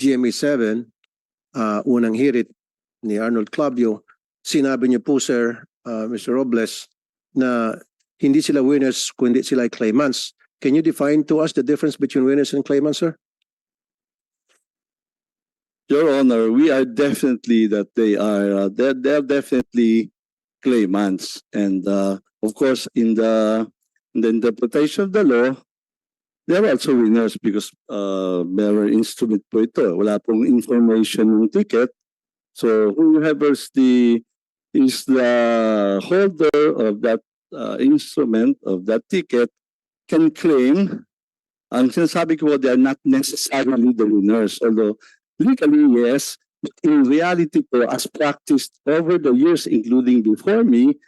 GMA7, uh, unang hirit ni Arnold Clavio, sinabi niyo po, sir, uh, Mr. Robles, na hindi sila winners kundi sila claimants. Can you define to us the difference between winners and claimants, sir? Your Honor, we are definitely that they are, uh, they're, they're definitely claimants. And, uh, of course, in the, in the interpretation of the law, they're also winners because, uh, bearer instrument po ito. Wala pong information ng ticket. So whoever is the, is the holder of that, uh, instrument, of that ticket, can claim, ang sinasabi ko, they are not necessarily the winners. Although legally, yes. But in reality po, as practiced over the years, including before me,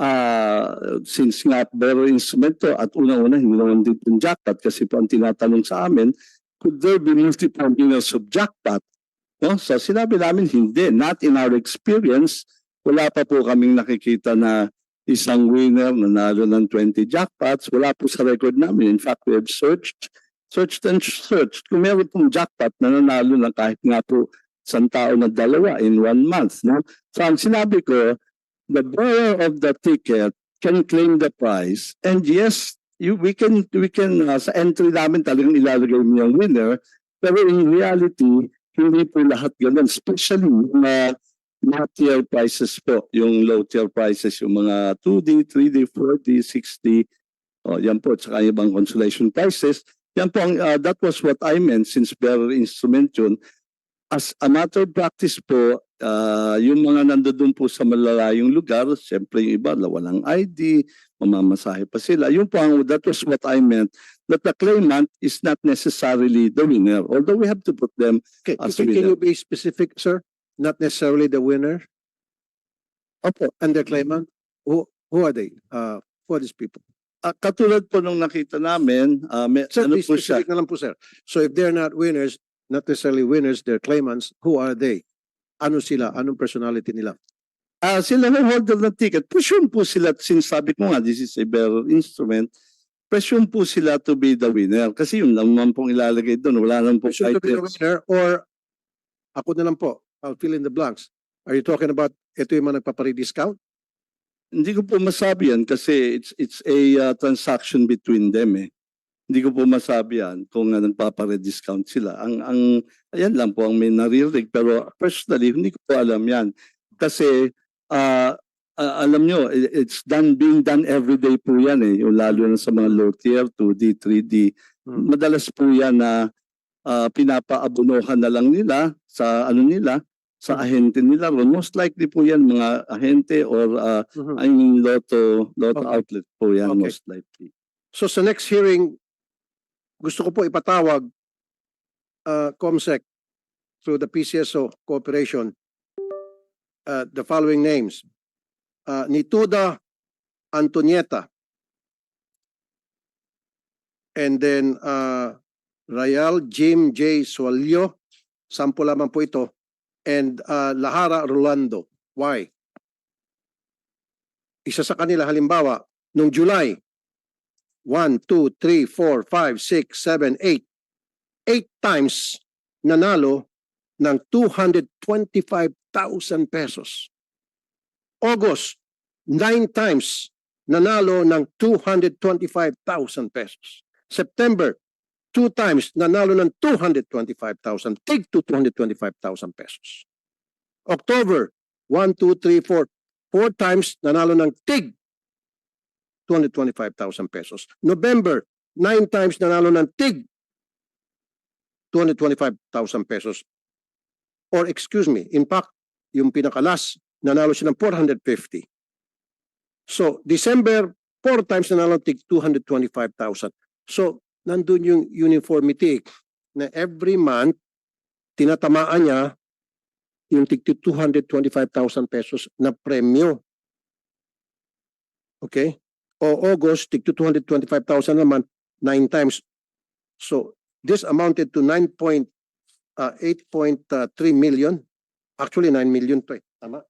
uh, since nga bearer instrument to, at una-una, hindi naman din yung jackpot kasi po ang tinatanong sa amin, could there be multiple winners of jackpot? No? So sinabi namin, hindi. Not in our experience. Wala pa po kaming nakikita na isang winner nanalo ng 20 jackpots. Wala po sa record namin. In fact, we have searched searched and searched. Kung meron pong jackpot na nanalo ng kahit nga po isang tao na dalawa in one month. No? So ang sinabi ko, the bearer of the ticket can claim the prize. And yes, you, we can, we can uh, sa entry namin talagang ilalagay mo yung winner. Pero in reality, hindi po lahat ganun. Especially yung uh, tier prices po. Yung low tier prices, yung mga 2D, 3D, 4D, 6D. Oh, yan po, at saka ibang consolation prices. Yan po, ang, uh, that was what I meant since bearer instrument yun. As a matter of practice po, uh, yung mga nandoon po sa malalayong lugar, siyempre yung iba, walang ID, mamamasahe pa sila. Yung po, ang, that was what I meant, that the claimant is not necessarily the winner, although we have to put them Okay, As can, winner. can you be specific, sir? Not necessarily the winner Opo. and the claimant? Who, who are they? Uh, who are these people? Ah, katulad po nung nakita namin, ah, may, Sir, ano po siya, na lang po, sir. So if they're not winners, not necessarily winners, they're claimants, who are they? Ano sila? Anong personality nila? Ah, sila na holder ng ticket. Presume po sila, since sabi ko nga, this is a bearer instrument, presume po sila to be the winner. Kasi yun naman pong ilalagay doon. Wala naman po Should be the winner or ako na lang po, I'll fill in the blanks. Are you talking about ito yung mga nagpapare-discount? Hindi ko po masabi yan kasi it's it's a uh, transaction between them eh. Hindi ko po masabi yan kung uh, nagpapare-discount sila. Ang, ang, ayan lang po ang may naririnig. Pero personally, hindi ko po alam yan. Kasi, ah, ah, alam nyo, it's done, being done every day po yan eh. Yung lalo na sa mga low tier, 2D, 3D. Hmm. Madalas po yan na ah, pinapaabunuhan na lang nila sa ano nila, sa ahente nila. Most likely po yan mga ahente or ah, Mhm. I mean, Lotto, Lotto Okay. outlet po yan Okay. most likely. So sa next hearing, gusto ko po ipatawag uh, COMSEC through the PCSO cooperation uh, the following names. Uh, Nituda Antonieta. And then uh, Rayal Jim J. Sualio. Sampo lamang po ito. And uh, Lahara Rolando. Why? Isa sa kanila halimbawa, nung July, 1, 2, 3, 4, 5, 6, 7, 8. 8 times nanalo ng 225,000 pesos. August, 9 times nanalo ng 225,000 pesos. September, 2 times nanalo ng 225,000, tig to 225,000 pesos. October, 1, 2, 3, 4, 4 times nanalo ng tig 225,000 pesos. November, 9 times nanalo ng TIG, 225,000 pesos. Or excuse me, in fact, yung pinakalas, nanalo siya ng 450. So, December, 4 times nanalo ng TIG, 225,000. So, nandun yung uniformity na every month, tinatamaan niya yung TIG 225,000 pesos na premyo. Okay? O August, tig to 225,000 naman, nine times. So, this amounted to 9 point, uh, 8.3 million. Actually, 9 million to. Tama?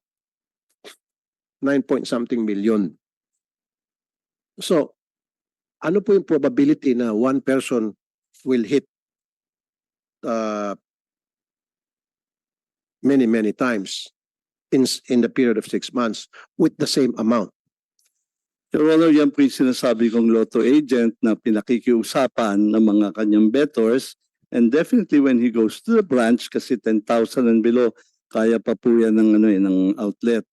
9 point something million. So, ano po yung probability na one person will hit uh, many, many times in, in the period of six months with the same amount. Your Honor, yan po yung sinasabi kong lotto agent na pinakikiusapan ng mga kanyang bettors. And definitely when he goes to the branch, kasi 10,000 and below, kaya pa po yan ng, ano, eh, ng outlet.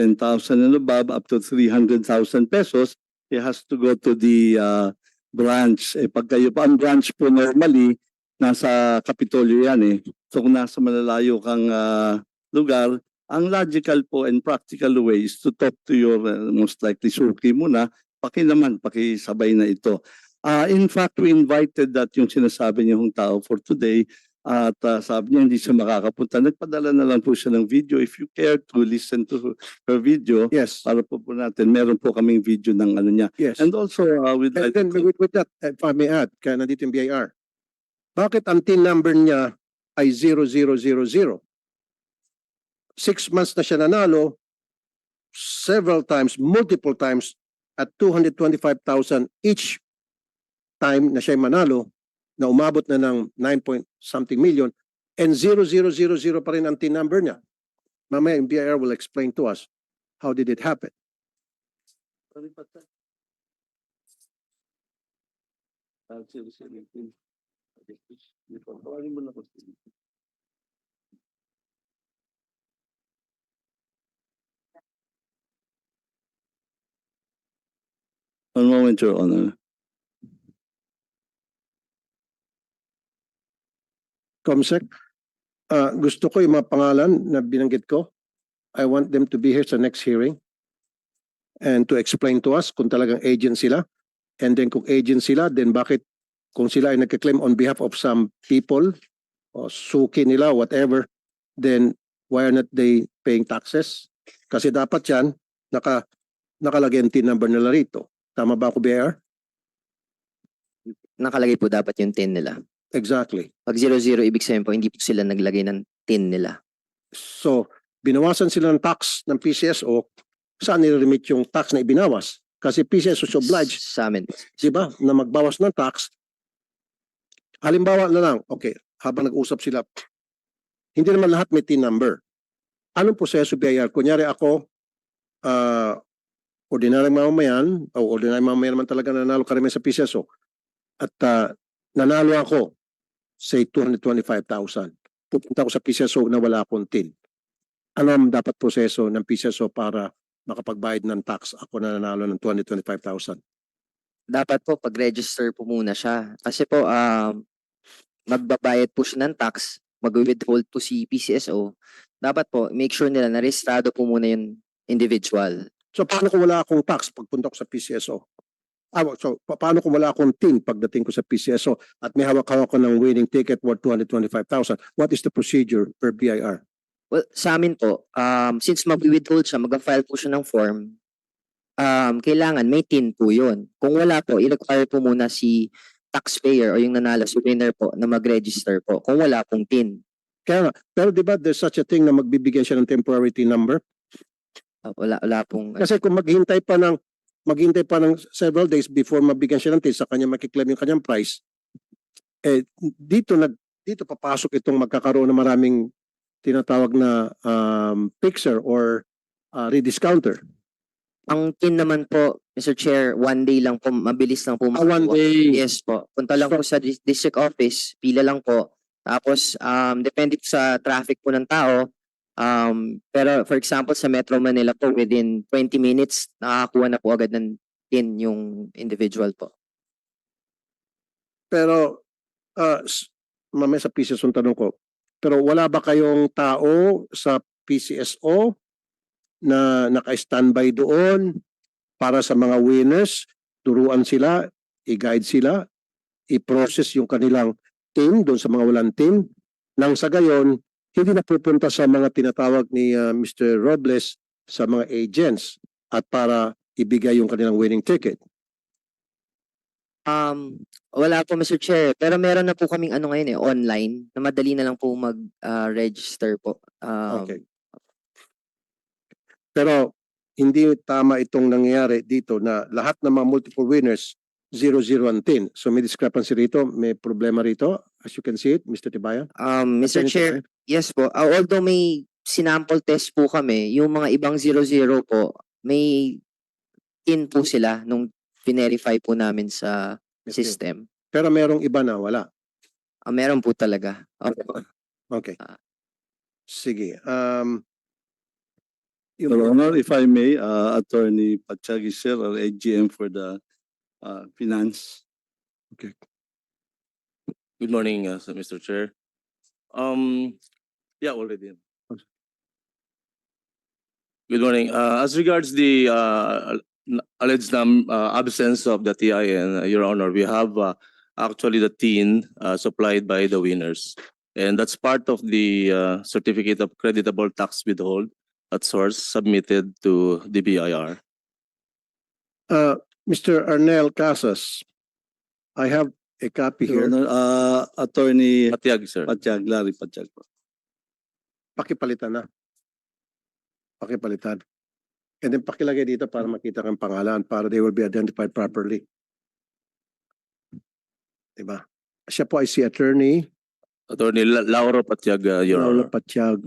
10,000 and above, up to 300,000 pesos, he has to go to the uh, branch. Eh, pag kayo pa, ang branch po normally, nasa Kapitolyo yan eh. So kung nasa malalayo kang ah, lugar, ang logical po and practical way is to talk to your uh, most likely suki muna, paki naman, pakisabay na ito. Ah, in fact, we invited that yung sinasabi niya yung tao for today at ah, sabi niya hindi siya makakapunta. Nagpadala na lang po siya ng video. If you care to listen to her video, Yes, para po po natin, meron po kaming video ng ano niya. yes. And also, uh, with And then with, with that, if I may add, kaya nandito yung BIR. Bakit ang TIN number niya ay 0000? Six months na siya nanalo, several times, multiple times, at 225,000 each time na siya manalo, na umabot na ng 9 point something million, and 0000 pa rin ang TIN number niya. Mamaya yung BIR will explain to us how did it happen. Ah, sige, sige. Tawagin mo na ko. One moment, Your Honor. Comsec, ah, gusto ko yung mga pangalan na binanggit ko. I want them to be here sa next hearing and to explain to us kung talagang agent sila. And then kung agent sila, then bakit kung sila ay nagka-claim on behalf of some people o suki nila, whatever, then why are not they paying taxes? Kasi dapat yan, naka, nakalagay ang number nila rito. Tama ba ako, BR? nakalagay po dapat yung tin nila. Exactly. Pag 00, ibig sabihin po, hindi po sila naglagay ng tin nila. So, binawasan sila ng tax ng PCSO, saan nire-remit yung tax na ibinawas? Kasi PCSO is obliged, Sa amin. di ba, na magbawas ng tax. Halimbawa na lang, okay, habang nag-usap sila, hindi naman lahat may TIN number. Anong proseso BIR? Kunyari ako, uh, ordinaryong mamamayan, o ordinaryong mamamayan naman talaga nanalo karamihan sa PCSO, at ah, nanalo ako, say 225,000. Pupunta ako sa PCSO na wala akong TIN. Ano ang dapat proseso ng PCSO para makapagbayad ng tax ako na nanalo ng 225,000? Dapat po, pag-register po muna siya. Kasi po, um, magbabayad po siya ng tax, mag-withhold po si PCSO. Dapat po, make sure nila na registrado po muna yung individual. So paano kung wala akong tax pagpunta ko sa PCSO? Ah, so pa- paano kung wala akong TIN pagdating ko sa PCSO at may hawak-hawak ko ng winning ticket worth 225,000? What is the procedure per BIR? Well, sa amin po, um, since mag-withhold siya, mag-file po siya ng form, um, kailangan may TIN po yun. Kung wala po, i-require po muna si taxpayer o yung nanalo, si winner po, na mag-register po. Kung wala pong TIN. Kaya pero di ba there's such a thing na magbibigyan siya ng temporary TIN number? Ah, wala, wala pong... Kasi kung maghintay pa ng maghintay pa ng several days before mabigyan siya ng TIN sa kanya makiklaim yung kanyang price, eh dito nag dito papasok itong magkakaroon ng maraming tinatawag na um, fixer or uh, rediscounter. Ang TIN naman po, Mr. Chair, one day lang po, mabilis lang po. Ah, one day. Yes po. Punta lang po sa dis- district office, pila lang po. Tapos, um, depende po sa traffic po ng tao. Um, pero for example, sa Metro Manila po, within 20 minutes, nakakakuha na po agad ng PIN yung individual po. Pero uh, mamaya sa PCSO ang tanong ko, pero wala ba kayong tao sa PCSO na naka-standby doon para sa mga winners, turuan sila, i-guide sila, i-process yung kanilang team doon sa mga walang team, nang sa gayon, hindi na pupunta sa mga tinatawag ni uh, Mr. Robles sa mga agents at para ibigay yung kanilang winning ticket. Um, wala po Mr. Chair, pero meron na po kaming ano ngayon eh, online, na madali na lang po mag-register po. Um, Okay. Pero hindi tama itong nangyayari dito na lahat ng mga multiple winners 0-0 ang tin. So may discrepancy rito, may problema rito. As you can see it, Mr. Tibayan. Um, Mr. Attorney Chair, Tibayan. Yes po. Ah, although may sinample test po kami, yung mga ibang 00 po, may in po sila nung verify po namin sa Okay. system. Pero merong iba na wala. Ah, meron po talaga. Opo. Okay. Ah. Sige. Um, Your Honor, if I may, uh, Attorney Pachagi, sir, or AGM for the uh, finance. Okay. Good morning, uh, Mr. Chair. Um, yeah, already. Good morning. Uh, as regards the, uh, alleged num- uh, absence of the TIN, uh, Your Honor, we have, uh, actually the TIN, uh, supplied by the winners. And that's part of the, uh, certificate of creditable tax withhold at source submitted to the BIR. uh, Mr. Arnel Casas, I have a copy Your here. Honor, uh, Attorney Matiag, sir. Pachag, Larry Pachag. po. Pakipalitan na. Pakipalitan. And then pakilagay dito para makita kang pangalan para they will be identified properly. Diba? Siya po ay si attorney Attorney La- Lauro Patiag, uh, Your Paolo Honor. Patiag.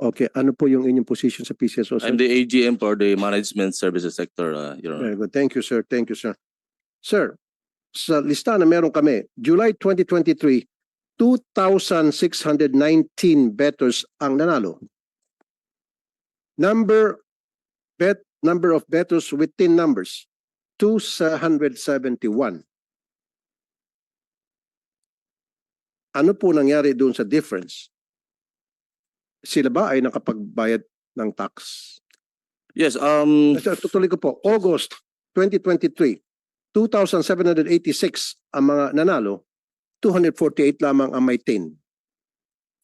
Okay, ano po yung inyong position sa PCSO? sir? I'm the AGM for the management services sector, uh, Your Honor. Very good. Thank you, sir. Thank you, sir. Sir, sa lista na meron kami, July 2023, 2,619 bettors ang nanalo. Number bet number of bettors within numbers 271. Ano po nangyari doon sa difference? Sila ba ay nakapagbayad ng tax? Yes, um, Sir, tutuloy ko po. August 2023, 2,786 ang mga nanalo, 248 lamang ang may tin.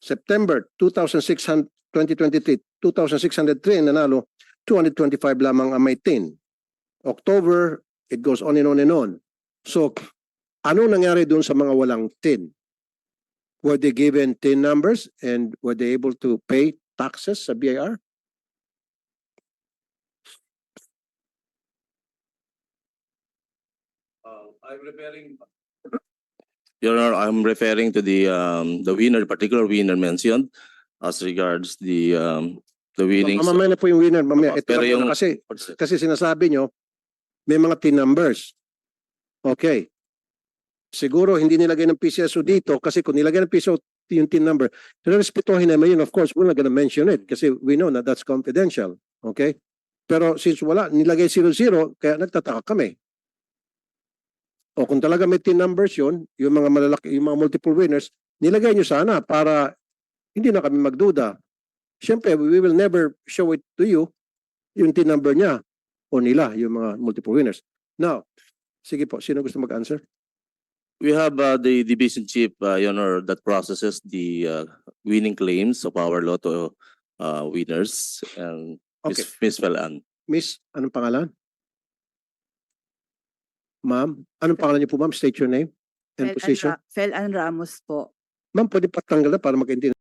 September 2006, 2023, 2,603 ang nanalo, 225 lamang ang may tin. October, it goes on and on and on. So, ano nangyari doon sa mga walang tin? Were they given tin numbers and were they able to pay taxes sa BIR? Uh, I'm referring. Your Honor, I'm referring to the, um, the winner, particular winner mentioned as regards the, um, the winnings. Mamaya na po yung winner, mamaya. Ito pero lang yung- muna kasi, kasi sinasabi nyo, may mga tin numbers. Okay. Siguro hindi nilagay ng PCSO dito kasi kung nilagay ng PCSO yung tin number, respetuhin naman yun. Of course, we're not gonna mention it kasi we know na that's confidential. Okay? Pero since wala, nilagay 00, kaya nagtataka kami. O kung talaga may tin numbers yun, yung mga malalaki, yung mga multiple winners, nilagay nyo sana para hindi na kami magduda. Siyempre, we will never show it to you yung tin number niya o nila, yung mga multiple winners. Now, sige po, sino gusto mag-answer? We have, uh, the division chief, uh, Your Honor, that processes the, uh, winning claims of our lotto, uh, winners and Okay. Miss Miss Velan. Miss, anong pangalan? Ma'am, anong pangalan niyo po ma'am? State your name and Fel position. Fel Ann Ramos po. Ma'am, pwede patanggal na para magkaintindihan